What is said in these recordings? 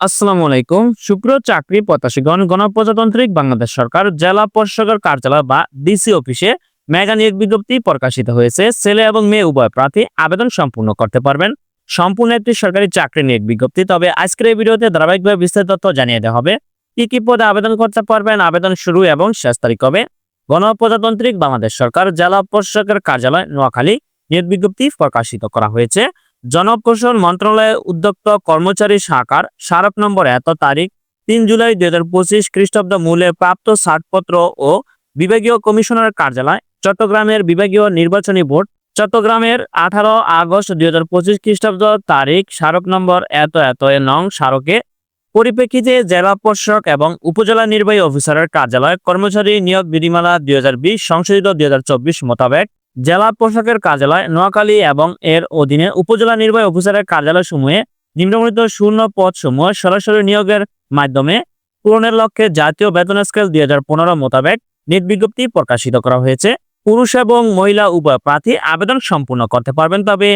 আসসালামু আলাইকুম। শুক্র চাকরি প্রত্যাশীগণ, গণপ্রজাতান্ত্রিক বাংলাদেশ সরকার, জেলা প্রশাসকের কার্যালয় বা ডিসি অফিসে মেগা নিয়োগ বিজ্ঞপ্তি প্রকাশিত হয়েছে। ছেলে এবং মেয়ে উভয় প্রার্থী আবেদন সম্পূর্ণ করতে পারবেন। সম্পূর্ণ একটি সরকারি চাকরি নিয়োগ বিজ্ঞপ্তি। তবে আজকের এই ভিডিওতে ধারাবাহিকভাবে বিস্তারিত তথ্য জানিয়ে দেওয়া হবে। কি কি পদে আবেদন করতে পারবেন, আবেদন শুরু এবং শেষ তারিখ হবে গণপ্রজাতান্ত্রিক বাংলাদেশ সরকার, জেলা প্রশাসকের কার্যালয়, নোয়াখালী, নিয়োগ বিজ্ঞপ্তি প্রকাশিত করা হয়েছে। জনপ্রশাসন মন্ত্রণালয়ের উদ্যোক্ত কর্মচারী শাখার স্মারক নম্বর এত তারিখ, তিন জুলাই দুই হাজার পঁচিশ খ্রিস্টাব্দ মূল্যে প্রাপ্ত ছাড়পত্র ও বিভাগীয় কমিশনার কার্যালয়, চট্টগ্রামের বিভাগীয় নির্বাচনী বোর্ড, চট্টগ্রামের আঠারো আগস্ট দুই হাজার পঁচিশ খ্রিস্টাব্দ তারিখ, স্মারক নম্বর এত এত এ নং স্মারকে পরিপ্রেক্ষিতে জেলা প্রশাসক এবং উপজেলা নির্বাহী অফিসারের কার্যালয় কর্মচারী নিয়োগ বিধিমালা দুই হাজার বিশ সংশোধিত দুই হাজার চব্বিশ মোতাবেক জেলা প্রশাসকের কার্যালয় নোয়াখালী এবং এর অধীনে উপজেলা নির্বাহী অফিসারের কার্যালয় সমূহে নিম্নবর্ণিত শূন্য পদ সমূহ সরাসরি নিয়োগের মাধ্যমে পূরণের লক্ষ্যে জাতীয় বেতন স্কেল দুই হাজার পনেরো মোতাবেক নিয়োগ বিজ্ঞপ্তি প্রকাশিত করা হয়েছে। পুরুষ এবং মহিলা উভয় প্রার্থী আবেদন সম্পূর্ণ করতে পারবেন, তবে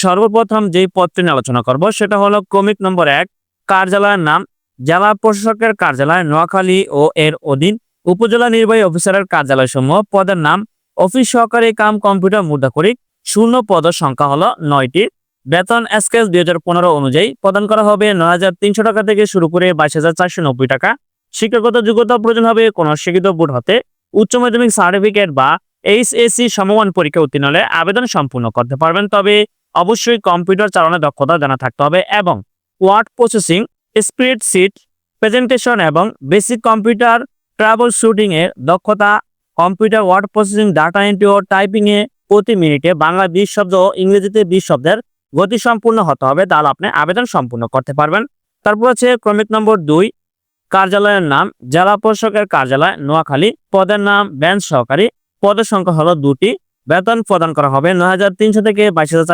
সর্বপ্রথম যেই পদটি নিয়ে আলোচনা করব সেটা হলো ক্রমিক নম্বর এক, কার্যালয়ের নাম। জেলা প্রশাসকের কার্যালয় নোয়াখালী ও এর অধীন উপজেলা নির্বাহী অফিসারের কার্যালয় সমূহ পদের নাম অফিস সহকারী কাম কম্পিউটার মুদ্রা মুদ্রাকরিক শূন্য পদ সংখ্যা হলো নয়টি। বেতন স্কেল দুই হাজার পনেরো অনুযায়ী প্রদান করা হবে নয় হাজার তিনশো টাকা থেকে শুরু করে বাইশ হাজার চারশো নব্বই টাকা। শিক্ষাগত যোগ্যতা প্রয়োজন হবে কোন শিক্ষিত বোর্ড হতে উচ্চ মাধ্যমিক সার্টিফিকেট বা এইচ এইচএসসি সমমান পরীক্ষা উত্তীর্ণ হলে আবেদন সম্পূর্ণ করতে পারবেন, তবে অবশ্যই কম্পিউটার চালানোর দক্ষতা জানা থাকতে হবে এবং ওয়ার্ড প্রসেসিং, স্প্রেডশিট, প্রেজেন্টেশন এবং বেসিক কম্পিউটার ট্রাভেল শুটিং এর দক্ষতা computer word processing, data entry ও টাইপিং এ প্রতি মিনিটে বাংলা বিশ শব্দ ও ইংরেজিতে বিশ শব্দের গতি সম্পূর্ণ হতে হবে। তাহলে আপনি আবেদন সম্পূর্ণ করতে পারবেন। তারপর আছে ক্রমিক নম্বর দুই, কার্যালয়ের নাম। জেলা প্রশাসকের কার্যালয়, নোয়াখালী। পদের নাম ব্যাঞ্চ সহকারী। পদের সংখ্যা হলো দুটি। বেতন প্রদান করা হবে নয় হাজার তিনশো থেকে বাইশ হাজার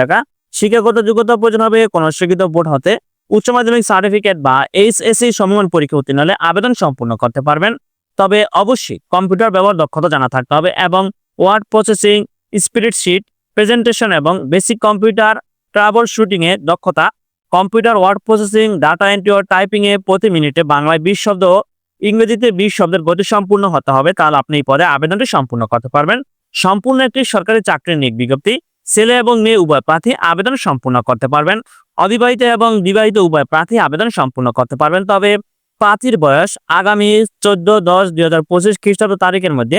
টাকা। শিক্ষাগত যোগ্যতা প্রয়োজন হবে কোন শিক্ষিত বোর্ড হতে। উচ্চ মাধ্যমিক সার্টিফিকেট বা এইচএসসি সমমান পরীক্ষা উত্তীর্ণ হলে আবেদন সম্পূর্ণ করতে পারবেন। তবে অবশ্যই কম্পিউটার ব্যবহার দক্ষতা জানা থাকতে হবে এবং word processing, spreadsheet, presentation এবং বেসিক কম্পিউটার ট্রাবল শুটিংয়ে দক্ষতা। Computer word processing, data entry ও টাইপিং এ প্রতি মিনিটে বাংলায় বিশ শব্দ ইংরেজিতে বিশ শব্দের গতি সম্পূর্ণ হতে হবে। তাহলে আপনি এই পদে আবেদনটি সম্পূর্ণ করতে পারবেন। সম্পূর্ণ একটি সরকারি চাকরির নিয়োগ বিজ্ঞপ্তি। ছেলে এবং মেয়ে উভয় প্রার্থী আবেদন সম্পূর্ণ করতে পারবেন। অবিবাহিত এবং বিবাহিত উভয় প্রার্থী আবেদন সম্পূর্ণ করতে পারবেন। তবে প্রার্থীর বয়স আগামী চোদ্দ দশ দুই হাজার পঁচিশ খ্রিস্টাব্দ তারিখের মধ্যে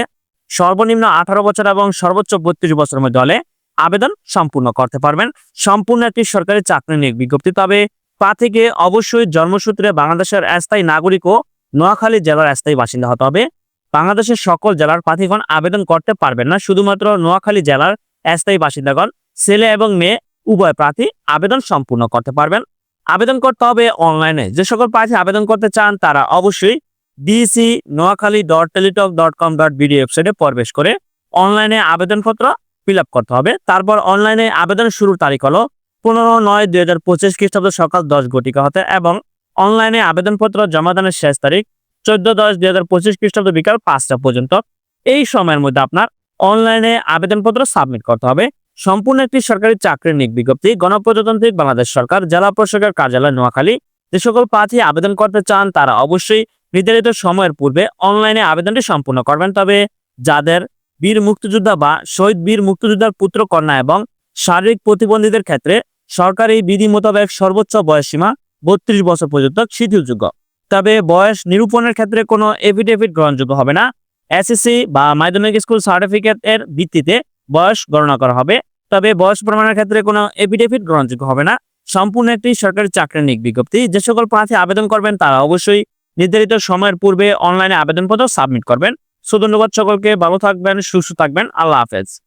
সর্বনিম্ন আঠারো বছর এবং সর্বোচ্চ বত্রিশ বছরের মধ্যে হলে আবেদন সম্পূর্ণ করতে পারবেন। সম্পূর্ণ একটি সরকারি চাকরি নিয়োগ বিজ্ঞপ্তি। তবে প্রার্থীকে অবশ্যই জন্মসূত্রে বাংলাদেশের স্থায়ী নাগরিক ও নোয়াখালী জেলার স্থায়ী বাসিন্দা হতে হবে। বাংলাদেশের সকল জেলার প্রার্থীগণ আবেদন করতে পারবেন না। শুধুমাত্র নোয়াখালী জেলার স্থায়ী বাসিন্দাগণ, ছেলে এবং মেয়ে, উভয় প্রার্থী আবেদন সম্পূর্ণ করতে পারবেন। আবেদন করতে হবে অনলাইনে। যে সকল প্রার্থী আবেদন করতে চান, তারা অবশ্যই DC Noakhali dot Teletalk dot com dot BD ওয়েবসাইটে প্রবেশ করে অনলাইনে আবেদনপত্র ফিল করতে হবে। তারপর অনলাইনে আবেদন শুরুর তারিখ হলো পনেরো নয় দুই হাজার পঁচিশ খ্রিস্টাব্দ সকাল দশ ঘটিকা হতে এবং অনলাইনে আবেদনপত্র জমাদানের শেষ তারিখ চোদ্দ দশ দুই হাজার পঁচিশ খ্রিস্টাব্দ বিকাল পাঁচটা পর্যন্ত। এই সময়ের মধ্যে আপনার অনলাইনে আবেদনপত্র সাবমিট করতে হবে। সম্পূর্ণ একটি সরকারি চাকরির নিয়োগ বিজ্ঞপ্তি গণপ্রজাতান্ত্রিক বাংলাদেশ সরকার, জেলা প্রশাসকের কার্যালয়, নোয়াখালী। যে সকল প্রার্থী আবেদন করতে চান, তারা অবশ্যই নির্ধারিত সময়ের পূর্বে অনলাইনে আবেদনটি সম্পূর্ণ করবেন। তবে যাদের বীর মুক্তিযোদ্ধা বা শহীদ বীর মুক্তিযোদ্ধার পুত্র, কন্যা এবং শারীরিক প্রতিবন্ধীদের ক্ষেত্রে সরকারি বিধি মোতাবেক সর্বোচ্চ বয়সসীমা বত্রিশ বছর পর্যন্ত শিথিলযোগ্য। তবে বয়স নিরূপণের ক্ষেত্রে কোনো এফিডেভিট গ্রহণযোগ্য হবে না। এসএসসি বা মাধ্যমিক স্কুল সার্টিফিকেট এর ভিত্তিতে বয়স গণনা করা হবে। তবে বয়স প্রমাণের ক্ষেত্রে কোনো এফিডেভিট গ্রহণযোগ্য হবে না। সম্পূর্ণ একটি সরকারি চাকরির নিক বিজ্ঞপ্তি। যে সকল প্রার্থী আবেদন করবেন, তারা অবশ্যই নির্ধারিত সময়ের পূর্বে অনলাইনে আবেদনপত্র সাবমিট করবেন। সুদন্যবাদ সকলকে। ভালো থাকবেন, সুস্থ থাকবেন। আল্লাহ হাফেজ।